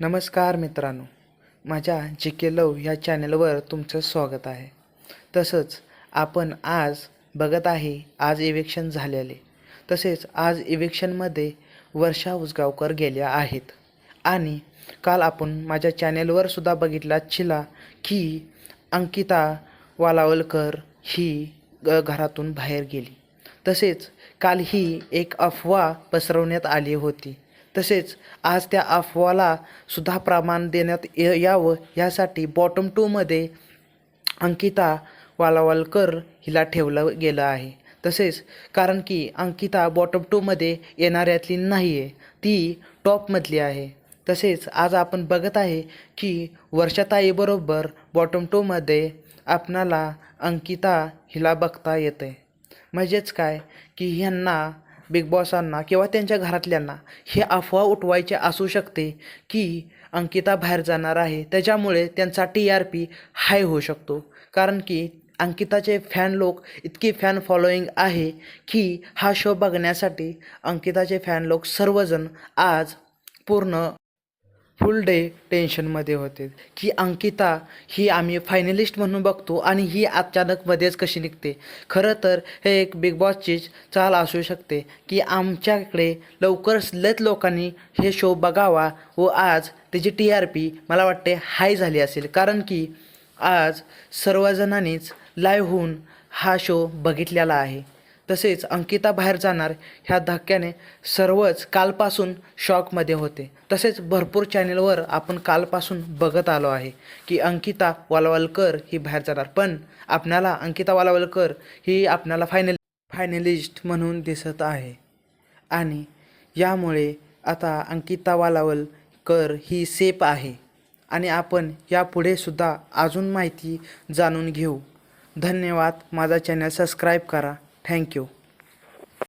नमस्कार मित्रांनो माझ्या जी के लव या चॅनलवर तुमचं स्वागत आहे. तसंच आपण आज बघत आहे आज इव्हेक्शन झालेले. तसेच आज इव्हेक्शनमध्ये वर्षा उसगावकर गेल्या आहेत. आणि काल आपण माझ्या चॅनेलवर सुद्धा बघितला चिला की अंकिता वालावलकर ही ग घरातून बाहेर गेली. तसेच काल ही एक अफवा पसरवण्यात आली होती. तसेच आज त्या अफवाला सुद्धा प्रमाण देण्यात यावं यासाठी बॉटम टूमध्ये अंकिता वालावालकर हिला ठेवलं गेलं आहे. तसेच कारण की अंकिता बॉटम टूमध्ये येणाऱ्यातली नाही आहे ती टॉपमधली आहे. तसेच आज आपण बघत आहे की वर्षाताईबरोबर बॉटम टूमध्ये आपणाला अंकिता हिला बघता येते म्हणजेच काय? की ह्यांना बिग बॉसांना किंवा त्यांच्या घरातल्यांना हे अफवा उठवायचे असू शकते की अंकिता बाहेर जाणार आहे. त्याच्यामुळे त्यांचा टी आर पी हाय होऊ शकतो. कारण की अंकिताचे फॅन लोक इतकी फॅन फॉलोईंग आहे की हा शो बघण्यासाठी अंकिताचे फॅन लोक सर्वजण आज पूर्ण फुल डे टेन्शनमध्ये होते. की अंकिता ही आम्ही फायनलिस्ट म्हणून बघतो आणि ही अचानकमध्येच कशी निघते. खरं तर हे एक बिग बॉसचीच चाल असू शकते की आमच्याकडे लवकरच लत लोकांनी हे शो बघावा व आज त्याची टी आर पी मला वाटते हाय झाली असेल. कारण की आज सर्वजणांनीच लाईव्ह होऊन हा शो बघितलेला आहे. तसेच अंकिता बाहेर जाणार ह्या धक्क्याने सर्वच कालपासून शॉकमध्ये होते. तसेच भरपूर चॅनेलवर आपण कालपासून बघत आलो आहे की अंकिता वालवालकर ही बाहेर जाणार. पण आपणाला अंकिता वालवालकर ही आपणाला फायनल फायनलिस्ट म्हणून दिसत आहे. आणि यामुळे आता अंकिता वालावलकर ही सेफ आहे. आणि आपण यापुढे सुद्धा अजून माहिती जाणून घेऊ. धन्यवाद. माझा चॅनल सबस्क्राईब करा. Thank you